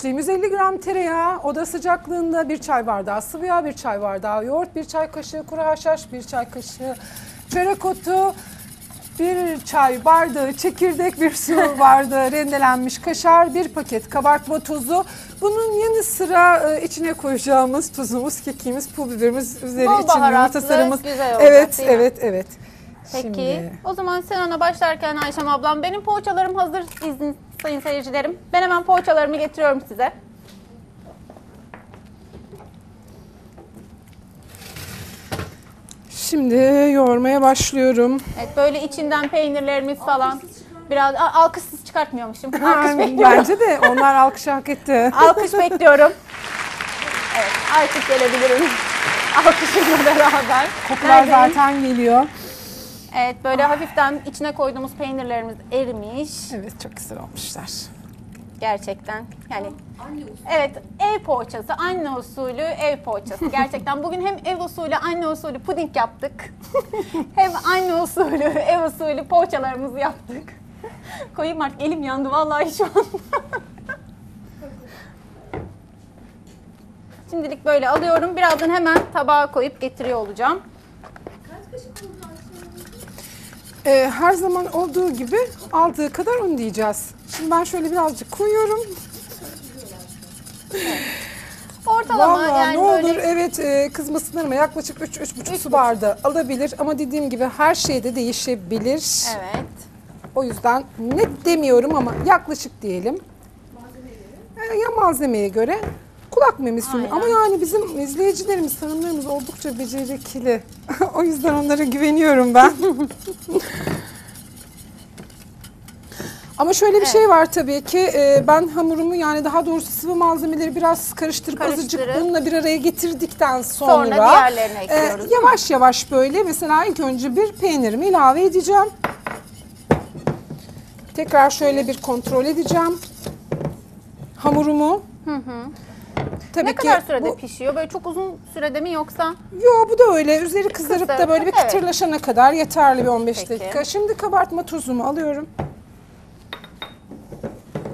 içleyeyim. 150 gram tereyağı, oda sıcaklığında bir çay bardağı sıvı yağ, bir çay bardağı yoğurt, bir çay kaşığı kuru haşhaş, bir çay kaşığı çörek otu, bir çay bardağı çekirdek, bir su bardağı rendelenmiş kaşar, bir paket kabartma tozu. Bunun yanı sıra e, içine koyacağımız tuzumuz, kekimiz, pul biberimiz, üzeri Bol için baharatlı, yumurta sarımız. güzel olacak, Evet, değil mi? evet, evet. Peki. Şimdi- O zaman sen ona başlarken Ayşem ablam benim poğaçalarım hazır izin sayın seyircilerim. Ben hemen poğaçalarımı getiriyorum size. Şimdi yoğurmaya başlıyorum. Evet böyle içinden peynirlerimiz falan. Biraz Aa, alkışsız çıkartmıyormuşum. Alkış bekliyorum. Bence de onlar alkış hak etti. Alkış bekliyorum. Evet artık gelebilirim. Alkışımla beraber. Kokular Neredeyim? zaten geliyor. Evet böyle hafiften içine koyduğumuz peynirlerimiz erimiş. Evet çok güzel olmuşlar. Gerçekten yani evet ev poğaçası anne usulü ev poğaçası. Gerçekten bugün hem ev usulü anne usulü puding yaptık. Hem anne usulü ev usulü poğaçalarımızı yaptık. Koyayım artık elim yandı vallahi şu an. Şimdilik böyle alıyorum. Birazdan hemen tabağa koyup getiriyor olacağım Ee, her zaman olduğu gibi aldığı kadar un diyeceğiz. Şimdi ben şöyle birazcık koyuyorum. ortalama Vallahi yani ne olur böyle evet e, kızmasınlar ama yaklaşık 3-3,5 su bardağı alabilir. Ama dediğim gibi her şeyde değişebilir. evet O yüzden net demiyorum ama yaklaşık diyelim. Ee, ya malzemeye göre kulak memesi. Aynen. Ama yani bizim izleyicilerimiz, hanımlarımız oldukça becerikli. o yüzden onlara güveniyorum ben. Ama şöyle bir Evet. şey var tabii ki e, ben hamurumu yani daha doğrusu sıvı malzemeleri biraz karıştırıp azıcık Karıştırıp. unla bir araya getirdikten sonra, Sonra diğerlerini e, ekliyoruz, mi? yavaş yavaş böyle mesela ilk önce bir peynirimi ilave edeceğim. Tekrar şöyle bir kontrol edeceğim. Hamurumu. Tabii ne ki kadar sürede bu, pişiyor böyle çok uzun sürede mi yoksa Yo bu da öyle. Üzeri kızarıp da Kızarıp, böyle bir evet. kıtırlaşana kadar yeterli bir 15 Peki. dakika. Şimdi kabartma tozumu alıyorum.